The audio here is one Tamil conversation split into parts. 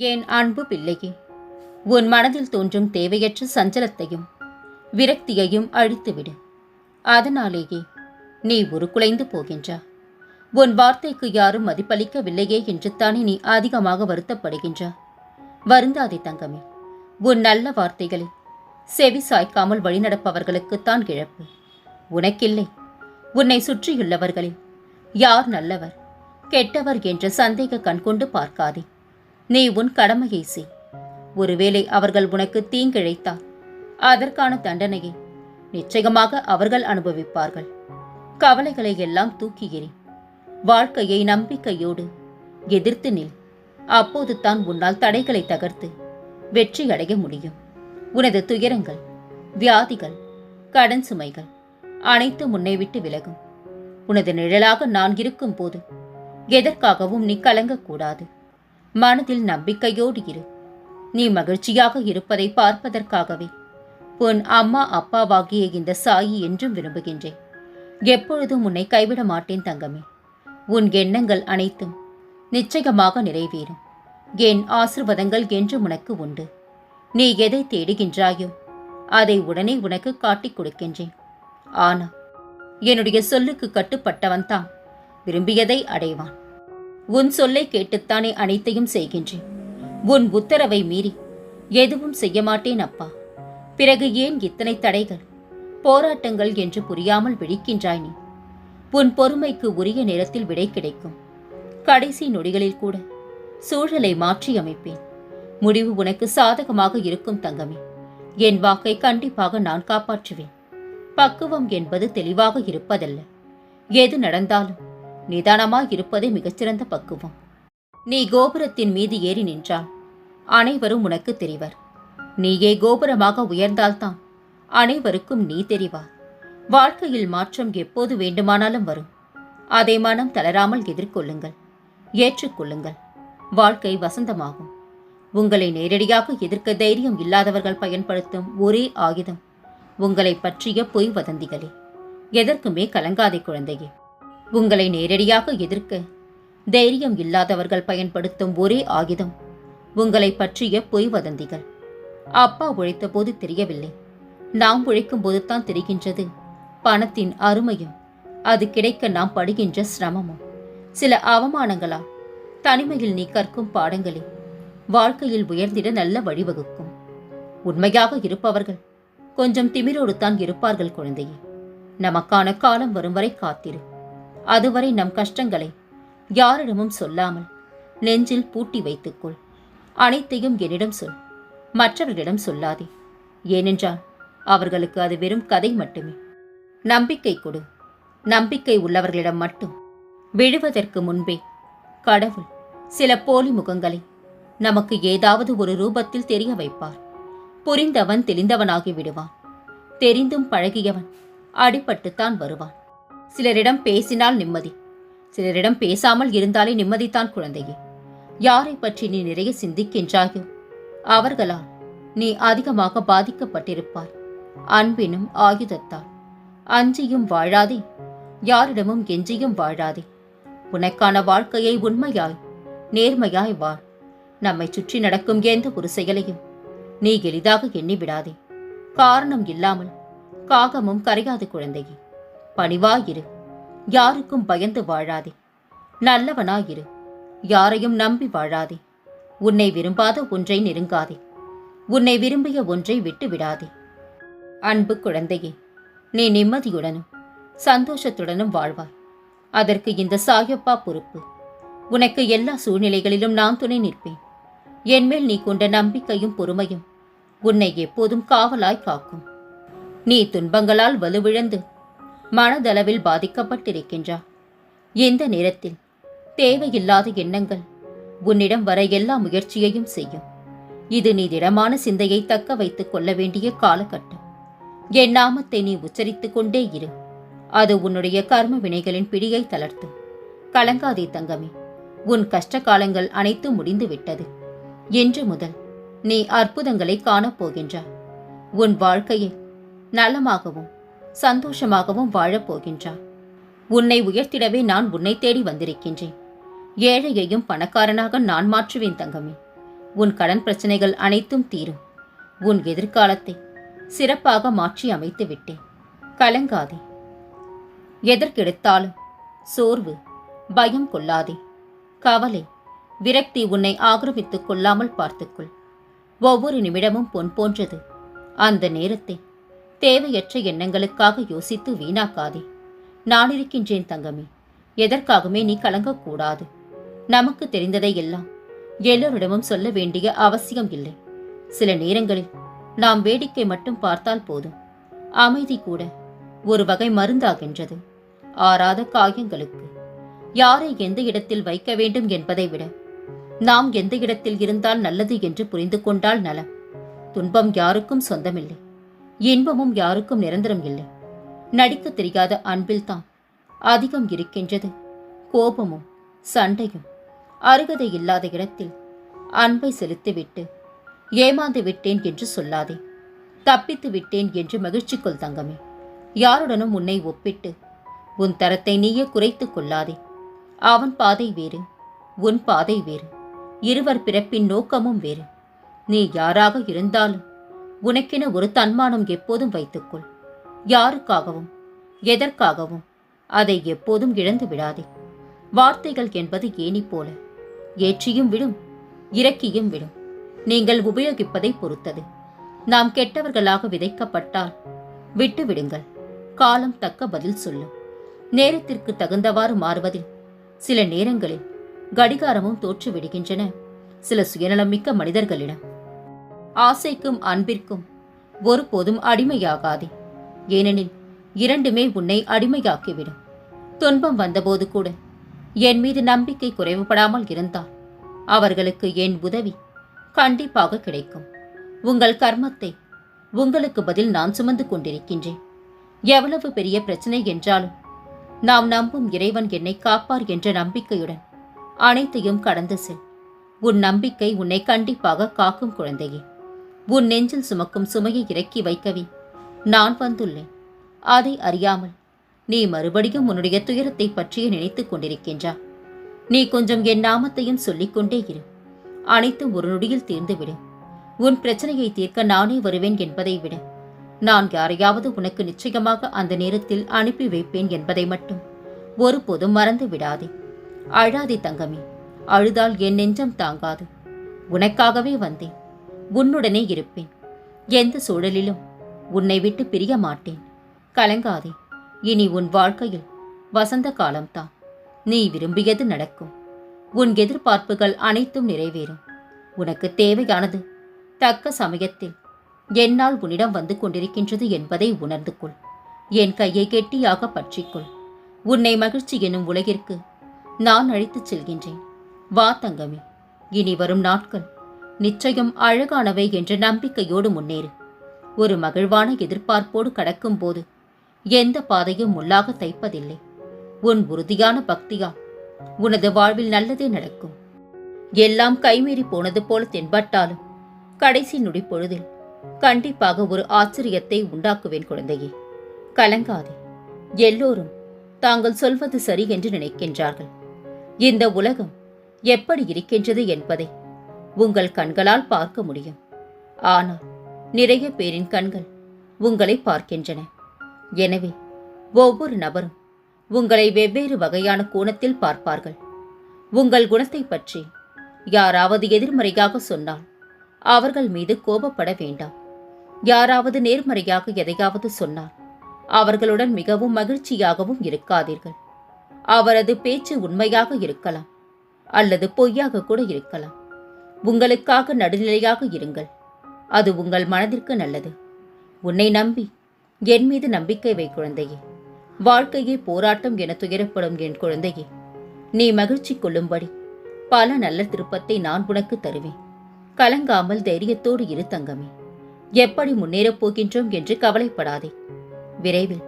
என் அன்பு பிள்ளையே? உன் மனதில் தோன்றும் தேவையற்ற சஞ்சலத்தையும் விரக்தியையும் அழித்துவிடு. அதனாலேயே நீ உருக்குலைந்து போகின்றா. உன் வார்த்தைக்கு யாரும் மதிப்பளிக்கவில்லையே என்று தானே நீ அதிகமாக வருத்தப்படுகின்றா. வருந்தாதே தங்கமே உன் நல்ல வார்த்தைகளை செவி சாய்க்காமல் வழிநடப்பவர்களுக்குத்தான் இழப்பு. உனக்கில்லை உன்னை சுற்றியுள்ளவர்களில் யார் நல்லவர் கெட்டவர் என்ற சந்தேக கண்கொண்டு பார்க்காதே. நீ உன் கடமையை செய். ஒருவேளை அவர்கள் உனக்கு தீங்கிழைத்தால் அதற்கான தண்டனையை நிச்சயமாக அவர்கள் அனுபவிப்பார்கள். கவலைகளை எல்லாம் தூக்கிகிறேன் வாழ்க்கையை நம்பிக்கையோடு எதிர்த்து நில். அப்போது தான் உன்னால் தடைகளை தகர்த்து வெற்றி அடைய முடியும். உனது துயரங்கள் வியாதிகள் கடன் சுமைகள் அனைத்து முன்னே விட்டு விலகும். உனது நிழலாக நான் இருக்கும் போது எதற்காகவும் நீ கலங்கக்கூடாது. மனதில் நம்பிக்கையோடு இரு. நீ மகிழ்ச்சியாக இருப்பதை பார்ப்பதற்காகவே. உன் அம்மா அப்பாவாகிய இந்த சாயி என்றும் விரும்புகின்றேன். எப்பொழுதும் உன்னை கைவிட மாட்டேன் தங்கமே. உன் எண்ணங்கள் அனைத்தும் நிச்சயமாக நிறைவேறும். என் ஆசிர்வாதங்கள் என்றும் உனக்கு உண்டு. நீ எதை தேடுகின்றாயோ அதை உடனே உனக்கு காட்டிக் கொடுக்கின்றேன். ஆனா என்னுடைய சொல்லுக்கு கட்டுப்பட்டவன் தான் விரும்பியதை அடைவான். உன் சொல்லை கேட்டுத்தானே அனைத்தையும் செய்கின்றேன். உன் உத்தரவை மீறி எதுவும் செய்ய மாட்டேன் அப்பா. பிறகு ஏன் இத்தனை தடைகள் போராட்டங்கள் என்று புரியாமல் விழிக்கின்றாய் நீ? உன் பொறுமைக்கு உரிய நேரத்தில் விடை கிடைக்கும். கடைசி நொடிகளில் கூட சூழலை மாற்றி அமைப்பேன். முடிவு உனக்கு சாதகமாக இருக்கும் தங்கமே. என் வாக்கை கண்டிப்பாக நான் காப்பாற்றுவேன். பக்குவம் என்பது தெளிவாக இருப்பதல்ல. எது நடந்தாலும் நிதானமாய் இருப்பதே மிகச்சிறந்த பக்குவம். நீ கோபுரத்தின் மீது ஏறி நின்றால் அனைவரும் உனக்கு தெரிவர். நீயே கோபுரமாக உயர்ந்தால்தான் அனைவருக்கும் நீ தெரிவார் வாழ்க்கையில் மாற்றம் எப்போது வேண்டுமானாலும் வரும். அதை மனம் தளராமல் எதிர்கொள்ளுங்கள். ஏற்றுக்கொள்ளுங்கள். வாழ்க்கை வசந்தமாகும். உங்களை நேரடியாக எதிர்க்க தைரியம் இல்லாதவர்கள் பயன்படுத்தும் ஒரே ஆயுதம் உங்களை பற்றிய பொய் வதந்திகளே. எதற்குமே கலங்காதே குழந்தையே. உங்களை நேரடியாக எதிர்க்க தைரியம் இல்லாதவர்கள் பயன்படுத்தும் ஒரே ஆயுதம் உங்களை பற்றிய பொய் வதந்திகள். அப்பா உழைத்த போது தெரியவில்லை. நாம் உழைக்கும் போதுதான் தெரிகின்றது. பணத்தின் அருமையும் அது கிடைக்க நாம் படுகின்ற சிரமமும். சில அவமானங்களால் தனிமையில் நீ கற்கும் பாடங்களே. வாழ்க்கையில் உயர்ந்திட நல்ல வழிவகுக்கும் உண்மையாக இருப்பவர்கள் கொஞ்சம் திமிரோடு தான் இருப்பார்கள் குழந்தையே. நமக்கான காலம் வரும் வரை காத்திரு. அதுவரை நம் கஷ்டங்களை யாரிடமும் சொல்லாமல் நெஞ்சில் பூட்டி வைத்துக்கொள். அனைத்தையும் என்னிடம் சொல். மற்றவர்களிடம் சொல்லாதே. ஏனென்றால் அவர்களுக்கு அது வெறும் கதை மட்டுமே. நம்பிக்கை கொடு. நம்பிக்கை உள்ளவர்களிடம் மட்டும். விழுவதற்கு முன்பே கடவுள் சில போலி முகங்களை நமக்கு ஏதாவது ஒரு ரூபத்தில் தெரிய வைப்பார். புரிந்தவன் தெளிந்தவனாகி விடுவான். தெரிந்தும் பழகியவன் அடிபட்டுத்தான் வருவான். சிலரிடம் பேசினால் நிம்மதி. சிலரிடம் பேசாமல் இருந்தாலே நிம்மதிதான் குழந்தையே. யாரை பற்றி நீ நிறைய சிந்திக்கின்றாயோ அவர்களால் நீ அதிகமாக பாதிக்கப்பட்டிருப்பாய். அன்பினும் ஆயுதத்தால். அஞ்சியும் வாழாதே யாரிடமும் எஞ்சியும் வாழாதே. உனக்கான வாழ்க்கையை உண்மையாய் நேர்மையாய் வாழ். நம்மை சுற்றி நடக்கும் எந்த ஒரு செயலையும் நீ எளிதாக எண்ணி விடாதே காரணம் இல்லாமல் காகமும் கரையாது குழந்தையே. பணிவாயிரு. யாருக்கும் பயந்து வாழாதே. நல்லவனாயிரு. யாரையும் நம்பி வாழாதே. உன்னை விரும்பாத ஒன்றை நெருங்காதே. உன்னை விரும்பிய ஒன்றை விட்டு விடாதே அன்பு குழந்தையே நீ நிம்மதியுடனும் சந்தோஷத்துடனும் வாழ்வாய். அதற்கு இந்த சாயப்பா பொறுப்பு. உனக்கு எல்லா சூழ்நிலைகளிலும் நான் துணை நிற்பேன். என்மேல் நீ கொண்ட நம்பிக்கையும் பொறுமையும் உன்னை எப்போதும் காவலாய் காக்கும். நீ துன்பங்களால் வலுவிழந்து மனதளவில் பாதிக்கப்பட்டிருக்கின்றா? இந்த நேரத்தில்? தேவையில்லாத எண்ணங்கள். உன்னிடம் வர எல்லா முயற்சியையும் செய்யும். இது நீ திடமான சிந்தையை தக்க வைத்துக் கொள்ள வேண்டிய காலகட்டம். என் நாமத்தை நீ உச்சரித்துக் கொண்டே இரு. அது உன்னுடைய கர்ம வினைகளின் பிடியை தளர்த்தும். கலங்காதே தங்கமே. உன் கஷ்ட காலங்கள் அனைத்தும் முடிந்துவிட்டது. இன்று முதல் நீ அற்புதங்களை காணப்போகின்றாய் உன் வாழ்க்கையை நலமாகவும் சந்தோஷமாகவும் வாழப்போகின்றாய் உன்னை உயர்த்திடவே நான் உன்னை தேடி வந்திருக்கின்றேன். ஏழையையும் பணக்காரனாக நான் மாற்றுவேன் தங்கமே. உன் கடன் பிரச்சனைகள் அனைத்தும் தீரும். உன் எதிர்காலத்தை சிறப்பாக மாற்றி அமைத்து விட்டேன். கலங்காதே. எதற்கெடுத்தாலும் சோர்வு பயம் கொள்ளாதே. கவலை விரக்தி உன்னை ஆக்கிரமித்துக் கொள்ளாமல் பார்த்துக்கொள். ஒவ்வொரு நிமிடமும் பொன் போன்றது. அந்த நேரத்தை தேவையற்ற எண்ணங்களுக்காக யோசித்து வீணாக்காதே. நான் இருக்கின்றேன் தங்கமே. எதற்காகவே நீ கலங்கக்கூடாது. நமக்கு தெரிந்ததை எல்லாம் எல்லோரிடமும் சொல்ல வேண்டிய அவசியம் இல்லை. சில நேரங்களில் நாம் வேடிக்கை மட்டும் பார்த்தால் போதும். அமைதி கூட ஒரு வகை மருந்தாகின்றது. ஆறாத காயங்களுக்கு. யாரை எந்த இடத்தில் வைக்க வேண்டும் என்பதை விட நாம் எந்த இடத்தில் இருந்தால் நல்லது என்று புரிந்து கொண்டால் நலம். துன்பம் யாருக்கும் சொந்தமில்லை. இன்பமும் யாருக்கும் நிரந்தரம் இல்லை. நடிக்க தெரியாத அன்பில்தான் அதிகம் இருக்கின்றது. கோபமும் சண்டையும் அருகதை இல்லாத இடத்தில் அன்பை செலுத்திவிட்டு ஏமாந்து விட்டேன் என்று சொல்லாதே. தப்பித்து விட்டேன் என்று மகிழ்ச்சிக்குள் தங்கமே. யாருடனும் உன்னை ஒப்பிட்டு உன் தரத்தை நீயே குறைத்துக் கொள்ளாதே. அவன் பாதை வேறு உன் பாதை வேறு. இருவர் பிறப்பின் நோக்கமும் வேறு. நீ யாராக இருந்தாலும் உனக்கென ஒரு தன்மானம் எப்போதும் வைத்துக்கொள். யாருக்காகவும் எதற்காகவும் அதை எப்போதும் இழந்து விடாதே. வார்த்தைகள் என்பது ஏனி போல. ஏற்றியும் விடும் இறக்கியும் விடும். நீங்கள் உபயோகிப்பதை பொறுத்தது. நாம் கெட்டவர்களாக விதைக்கப்பட்டால் விட்டு விடுங்கள். காலம் தக்க பதில் சொல்லும். நேரத்திற்கு தகுந்தவாறு மாறுவதில் சில நேரங்களில் கடிகாரமும் தோற்றுவிடுகின்றன. சில சில சுயநலமிக்க மனிதர்களிடம் ஆசைக்கும் அன்பிற்கும் ஒருபோதும் அடிமையாகாதே. ஏனெனில் இரண்டுமே உன்னை அடிமையாக்கிவிடும். துன்பம் வந்தபோது கூட என் மீது நம்பிக்கை குறைவுபடாமல் இருந்தால் அவர்களுக்கு என் உதவி கண்டிப்பாக கிடைக்கும். உங்கள் கர்மத்தை உங்களுக்கு பதில் நான் சுமந்து கொண்டிருக்கின்றேன். எவ்வளவு பெரிய பிரச்சனை என்றாலும் நாம் நம்பும் இறைவன் என்னை காப்பார் என்ற நம்பிக்கையுடன் அனைத்தையும் கடந்து செல். உன் நம்பிக்கை உன்னை கண்டிப்பாக காக்கும் குழந்தையே. உன் நெஞ்சில் சுமக்கும் சுமையை இறக்கி வைக்கவே. நான் வந்துள்ளேன். அதை அறியாமல் நீ மறுபடியும் உன்னுடைய துயரத்தை பற்றியே நினைத்துக் கொண்டிருக்கின்றா நீ கொஞ்சம் என் நாமத்தையும் சொல்லிக்கொண்டே இரு. அனைத்தும் ஒரு நொடியில் தீர்ந்துவிடும் உன் பிரச்சனையை தீர்க்க நானே வருவேன் என்பதை விட நான் யாரையாவது உனக்கு நிச்சயமாக அந்த நேரத்தில் அனுப்பி வைப்பேன் என்பதை மட்டும் ஒருபோதும் மறந்து விடாதே. அழாதே தங்கமே அழுதால் என் நெஞ்சம் தாங்காது. உனக்காகவே வந்தேன். உன்னுடனே இருப்பேன். எந்த சூழலிலும் உன்னை விட்டு பிரிய மாட்டேன். கலங்காதே இனி உன் வாழ்க்கையில் வசந்த காலம்தான். நீ விரும்பியது நடக்கும். உன் எதிர்பார்ப்புகள் அனைத்தும் நிறைவேறும். உனக்கு தேவையானது தக்க சமயத்தில் என்னால் உன்னிடம் வந்து கொண்டிருக்கின்றது என்பதை உணர்ந்து கொள். என் கையை கெட்டியாக பற்றிக்கொள். உன்னை மகிழ்ச்சி எனும் உலகிற்கு நான் அழைத்துச் செல்கின்றேன். வா தங்கமே இனி வரும் நாட்கள் நிச்சயம் அழகானவை என்ற நம்பிக்கையோடு முன்னேறு. ஒரு மகிழ்வான எதிர்பார்ப்போடு கடக்கும்போது எந்த பாதையும் முள்ளாக தைப்பதில்லை. உன் உறுதியான பக்தியா உனது வாழ்வில் நல்லதே நடக்கும். எல்லாம் கைமீறி போனது போல தென்பட்டாலும் கடைசி நொடி பொழுதில் கண்டிப்பாக ஒரு ஆச்சரியத்தை உண்டாக்குவேன் குழந்தையே. கலங்காதே. எல்லோரும் தாங்கள் சொல்வது சரி என்று நினைக்கின்றார்கள். இந்த உலகம் எப்படி இருக்கின்றது என்பதை உங்கள் கண்களால் பார்க்க முடியும். ஆனால் நிறைய பேரின் கண்கள் உங்களை பார்க்கின்றன. எனவே ஒவ்வொரு நபரும் உங்களை வெவ்வேறு வகையான கோணத்தில் பார்ப்பார்கள். உங்கள் குணத்தை பற்றி யாராவது எதிர்மறையாக சொன்னால் அவர்கள் மீது கோபப்பட வேண்டாம். யாராவது நேர்மறையாக எதையாவது சொன்னால் அவர்களுடன் மிகவும் மகிழ்ச்சியாகவும் இருக்காதீர்கள். அவரது பேச்சு உண்மையாக இருக்கலாம் அல்லது பொய்யாக கூட இருக்கலாம். உங்களுக்காக நடுநிலையாக இருங்கள். அது உங்கள் மனதிற்கு நல்லது. உன்னை நம்பி என் மீது நம்பிக்கை வை குழந்தையே. வாழ்க்கையே போராட்டம் என துயரப்படும் என் குழந்தையே. நீ மகிழ்ச்சி கொள்ளும்படி பல நல்ல திருப்பத்தை நான் உனக்கு தருவேன். கலங்காமல் தைரியத்தோடு இரு தங்கமே. எப்படி முன்னேறப் போகின்றோம் என்று கவலைப்படாதே. விரைவில்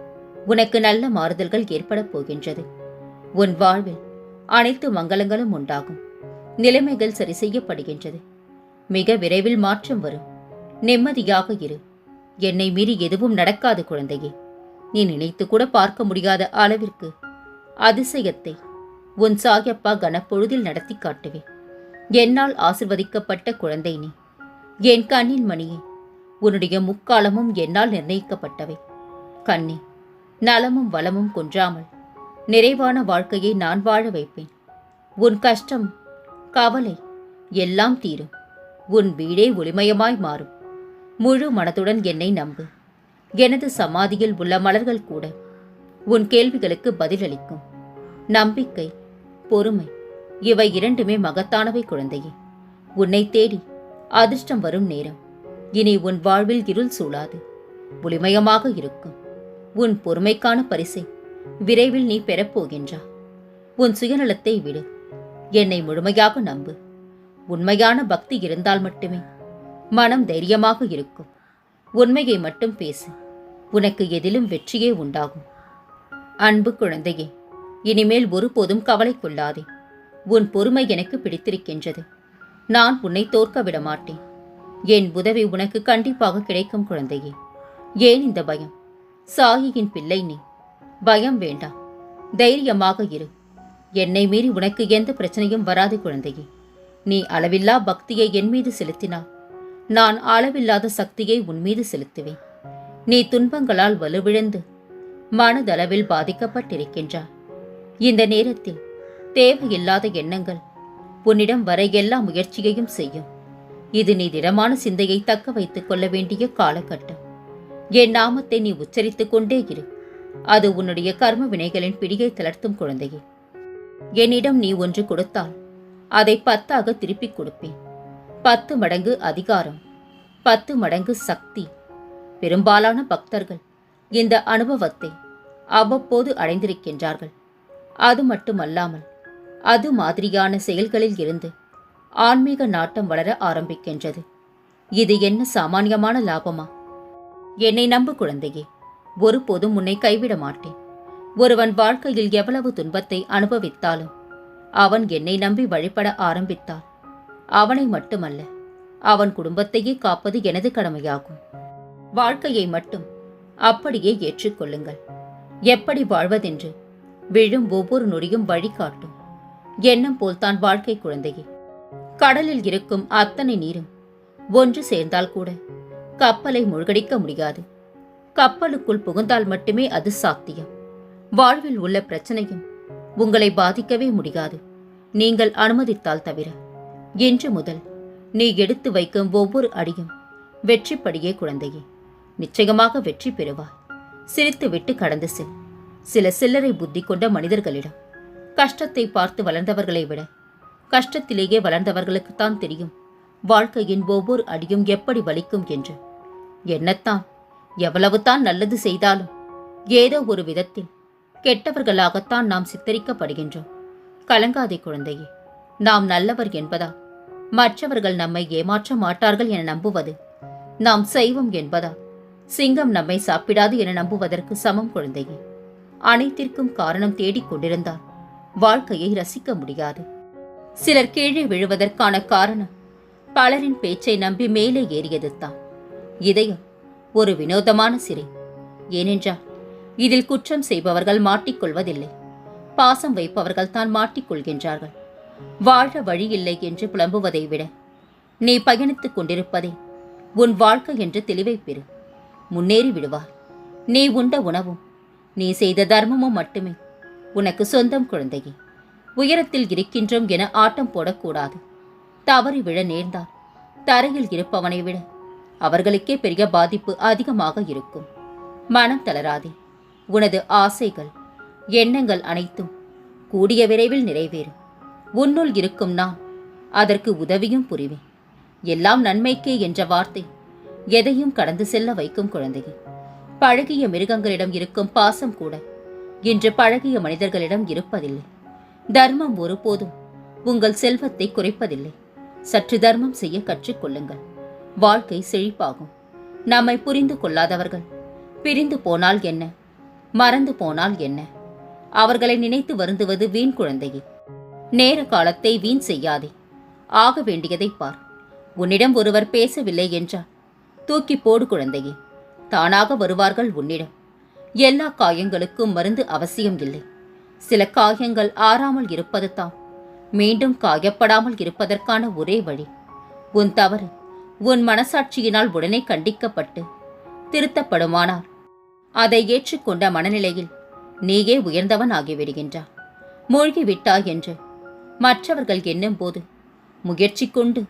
உனக்கு நல்ல மாறுதல்கள் ஏற்படப் போகின்றது. உன் வாழ்வில் அனைத்து மங்களங்களும் உண்டாகும். நிலைமைகள் சரி செய்யப்படுகின்றது. மிக விரைவில் மாற்றம் வரும். நிம்மதியாக இரு. என்னை மீறி எதுவும் நடக்காது குழந்தையே. நீ நினைத்து கூட பார்க்க முடியாத அளவிற்கு அதிசயத்தை உன் சாயப்பா கனப்பொழுதில் நடத்தி காட்டுவேன். என்னால் ஆசிர்வதிக்கப்பட்ட குழந்தை நீ. என் கண்ணின் மணியே. உன்னுடைய முக்காலமும் என்னால் நிர்ணயிக்கப்பட்டவை. கண்ணே நலமும் வளமும் குன்றாமல் நிறைவான வாழ்க்கையை நான் வாழ வைப்பேன். உன் கஷ்டம் கவலை எல்லாம் தீரும். உன் வீடே ஒளிமயமாய் மாறும். முழு மனதுடன் என்னை நம்பு. எனது சமாதியில் உள்ள மலர்கள் கூட உன் கேள்விகளுக்கு பதிலளிக்கும். நம்பிக்கை பொறுமை இவை இரண்டுமே மகத்தானவை குழந்தையே. உன்னை தேடி அதிர்ஷ்டம் வரும் நேரம். இனி உன் வாழ்வில் இருள் சூழாது. ஒளிமயமாக இருக்கும். உன் பொறுமைக்கான பரிசை விரைவில் நீ பெறப்போகின்றா உன் சுயநலத்தை விடு. என்னை முழுமையாக நம்பு. உண்மையான பக்தி இருந்தால் மட்டுமே மனம் தைரியமாக இருக்கும். உண்மையை மட்டும் பேசு. உனக்கு எதிலும் வெற்றியே உண்டாகும். அன்பு குழந்தையே இனிமேல் ஒருபோதும் கவலை கொள்ளாதே. உன் பொறுமை எனக்கு பிடித்திருக்கின்றது. நான் உன்னை தோற்க விட மாட்டேன் என் உதவி உனக்கு கண்டிப்பாக கிடைக்கும் குழந்தையே. ஏன் இந்த பயம்? சாயியின் பிள்ளை நீ. பயம் வேண்டாம். தைரியமாக இரு. என்னை மீறி உனக்கு எந்த பிரச்சனையும் வராது குழந்தையே. நீ அளவில்லா பக்தியை என் மீது செலுத்தினால் நான் அளவில்லாத சக்தியை உன் மீது செலுத்துவேன். நீ துன்பங்களால் வலுவிழந்து மனதளவில் பாதிக்கப்பட்டிருக்கின்றாய். இந்த நேரத்தில் தேவையில்லாத எண்ணங்கள் உன்னிடம் வர எல்லா முயற்சியையும் செய்யும். இது நீ திடமான சிந்தையை தக்க வைத்துக் கொள்ள வேண்டிய காலகட்டம். என் நாமத்தை நீ உச்சரித்துக் கொண்டே இரு. அது உன்னுடைய கர்ம வினைகளின் பிடியை தளர்த்தும் குழந்தையே. என்னிடம் நீ ஒன்று கொடுத்தால் அதை பத்தாக திருப்பிக் கொடுப்பேன். பத்து மடங்கு அதிகாரம் பத்து மடங்கு சக்தி. பெரும்பாலான பக்தர்கள் இந்த அனுபவத்தை அவ்வப்போது அடைந்திருக்கின்றார்கள். அது மட்டுமல்லாமல் அது மாதிரியான செயல்களில் இருந்து ஆன்மீக நாட்டம் வளர ஆரம்பிக்கின்றது. இது என்ன சாமானியமான லாபமா? என்னை நம்பு குழந்தையே ஒருபோதும் உன்னை கைவிட மாட்டேன். ஒருவன் வாழ்க்கையில் எவ்வளவு துன்பத்தை அனுபவித்தாலும் அவன் என்னை நம்பி வழிபட ஆரம்பித்தால் அவனை மட்டுமல்ல அவன் குடும்பத்தையே காப்பது எனது கடமையாகும். வாழ்க்கையை மட்டும் அப்படியே ஏற்றுக்கொள்ளுங்கள். எப்படி வாழ்வதென்று விழும் ஒவ்வொரு நொடியும் வழிகாட்டும். எண்ணம் போல்தான் வாழ்க்கை குழந்தையே. கடலில் இருக்கும் அத்தனை நீரும் ஒன்று சேர்ந்தால் கூட கப்பலை முழுகடிக்க முடியாது. கப்பலுக்குள் புகுந்தால் மட்டுமே அது சாத்தியம். வாழ்வில் உள்ள பிரச்சனையும் உங்களை பாதிக்கவே முடியாது. நீங்கள் அனுமதித்தால் தவிர. இன்று முதல் நீ எடுத்து வைக்கும் ஒவ்வொரு அடியும் வெற்றிப்படியே குழந்தையே. நிச்சயமாக வெற்றி பெறுவாய். சிரித்துவிட்டு கடந்து செல். சில சில்லறை புத்தி கொண்ட மனிதர்களிடம் கஷ்டத்தை பார்த்து வளர்ந்தவர்களை விட கஷ்டத்திலேயே வளர்ந்தவர்களுக்குத்தான் தெரியும் வாழ்க்கையின் ஒவ்வொரு அடியும் எப்படி வலிக்கும் என்று. என்னத்தான்? எவ்வளவுதான் நல்லது செய்தாலும் ஏதோ ஒரு விதத்தில் கெட்டவர்களாகத்தான் நாம் சித்தரிக்கப்படுகின்றோம். கலங்காதே குழந்தையே நாம் நல்லவர் என்பதா? மற்றவர்கள் நம்மை ஏமாற்ற மாட்டார்கள் என நம்புவது நாம் செய்வோம் என்பதா? சிங்கம் நம்மை சாப்பிடாது என நம்புவதற்கு சமம் குழந்தையே. அனைத்திற்கும் காரணம் தேடிக் கொண்டிருந்தால் வாழ்க்கையை ரசிக்க முடியாது. சிலர் கீழே விழுவதற்கான காரணம் பலரின் பேச்சை நம்பி மேலே ஏறியது தான் இதயம் ஒரு வினோதமான சிறை. ஏனென்றால் இதில் குற்றம் செய்பவர்கள் மாட்டிக்கொள்வதில்லை. பாசம் வைப்பவர்கள் தான் மாட்டிக்கொள்கின்றார்கள். வாழ வழி இல்லை என்று புலம்புவதை விட நீ பயணித்துக் கொண்டிருப்பதே உன் வாழ்க்கை என்று தெளிவை பெறு. முன்னேறி விடுவார் நீ உண்ட உணவும் நீ செய்த தர்மமும் மட்டுமே உனக்கு சொந்தம் குழந்தையே. உயரத்தில் இருக்கின்றோம் என ஆட்டம் போடக்கூடாது. தவறி விழ நேர்ந்தால் தரையில் இருப்பவனை விட அவர்களுக்கே பெரிய பாதிப்பு அதிகமாக இருக்கும். மனம் தளராதே. உனது ஆசைகள் எண்ணங்கள் அனைத்தும் கூடிய விரைவில் நிறைவேறும். உன்னுள் இருக்கும் நான் அதற்கு உதவியும் புரிவேன். எல்லாம் நன்மைக்கே என்ற வார்த்தை எதையும் கடந்து செல்ல வைக்கும் குழந்தையே. பழகிய மிருகங்களிடம் இருக்கும் பாசம் கூட இன்று பழகிய மனிதர்களிடம் இருப்பதில்லை. தர்மம் ஒருபோதும் உங்கள் செல்வத்தை குறைப்பதில்லை. சற்று தர்மம் செய்ய கற்றுக்கொள்ளுங்கள். வாழ்க்கை செழிப்பாகும். நம்மை புரிந்து கொள்ளாதவர்கள் பிரிந்து போனால் என்ன? மறந்து போனால் என்ன? அவர்களை நினைத்து வருந்துவது வீண் குழந்தையே. நேர காலத்தை வீண் செய்யாதே. ஆக வேண்டியதை பார். உன்னிடம் ஒருவர் பேசவில்லை என்றால் தூக்கி போடு குழந்தையே. தானாக வருவார்கள் உன்னிடம். எல்லா காயங்களுக்கும் மருந்து அவசியம் இல்லை. சில காயங்கள் ஆறாமல் இருப்பது தான் மீண்டும் காயப்படாமல் இருப்பதற்கான ஒரே வழி. உன் தவறு உன் மனசாட்சியினால் உடனே கண்டிக்கப்பட்டு திருத்தப்படுமானார் அதை ஏற்றுக்கொண்ட மனநிலையில் நீயே உயர்ந்தவன் ஆகிவிடுகின்றாய். மூழ்கி விட்டாய் என்று மற்றவர்கள் எண்ணும் போது முயற்சி கொண்டு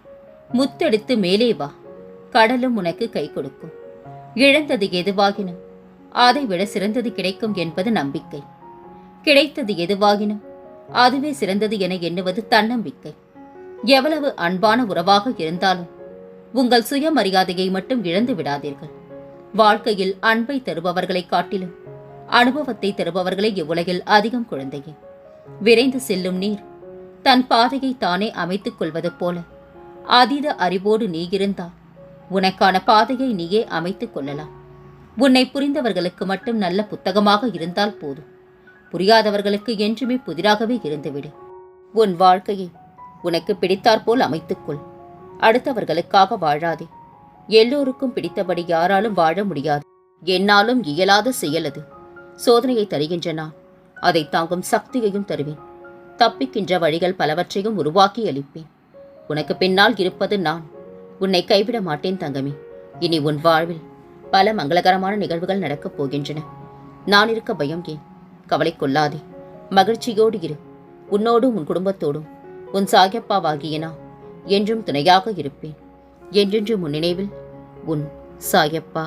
முத்தெடுத்து மேலே வா. கடலும் உனக்கு கை கொடுக்கும். இழந்தது எதுவாகினும் அதை விட சிறந்தது கிடைக்கும் என்பது நம்பிக்கை. கிடைத்தது எதுவாகினும் அதுவே சிறந்தது என எண்ணுவது தன்னம்பிக்கை. எவ்வளவு அன்பான உறவாக இருந்தாலும் உங்கள் சுயமரியாதையை மட்டும் இழந்து விடாதீர்கள். வாழ்க்கையில் அன்பை தருபவர்களைக் காட்டிலும் அனுபவத்தை தருபவர்களே இவ்வுலகில் அதிகம் குழந்தையே. விரைந்து செல்லும் நீர் தன் பாதையை தானே அமைத்துக் கொள்வது போல அதீத அறிவோடு நீ இருந்தால் உனக்கான பாதையை நீயே அமைத்துக் கொள்ளலாம். உன்னை புரிந்தவர்களுக்கு மட்டும் நல்ல புத்தகமாக இருந்தால் போதும். புரியாதவர்களுக்கு என்றுமே புதிராகவே இருந்துவிடு. உன் வாழ்க்கையை உனக்கு பிடித்தாற்போல் அமைத்துக்கொள் அடுத்தவர்களுக்காக வாழாதே. எல்லோருக்கும் பிடித்தபடி யாராலும் வாழ முடியாது. என்னாலும் இயலாத செயல் அது. சோதனையை தருகின்ற நான் அதை தாங்கும் சக்தியையும் தருவேன். தப்பிக்கின்ற வழிகள் பலவற்றையும் உருவாக்கி அளிப்பேன். உனக்கு பின்னால் இருப்பது நான். உன்னை கைவிட மாட்டேன் தங்கமே. இனி உன் வாழ்வில் பல மங்களகரமான நிகழ்வுகள் நடக்கப் போகின்றன. நான் இருக்க பயம் ஏன்? கவலை கொள்ளாதே. மகிழ்ச்சியோடு இரு. உன்னோடும் உன் குடும்பத்தோடும். உன் சாயப்பாவாகிய நான் என்றும் துணையாக இருப்பேன். என்றென்றும் உன் நினைவில் உன் சாயப்பா.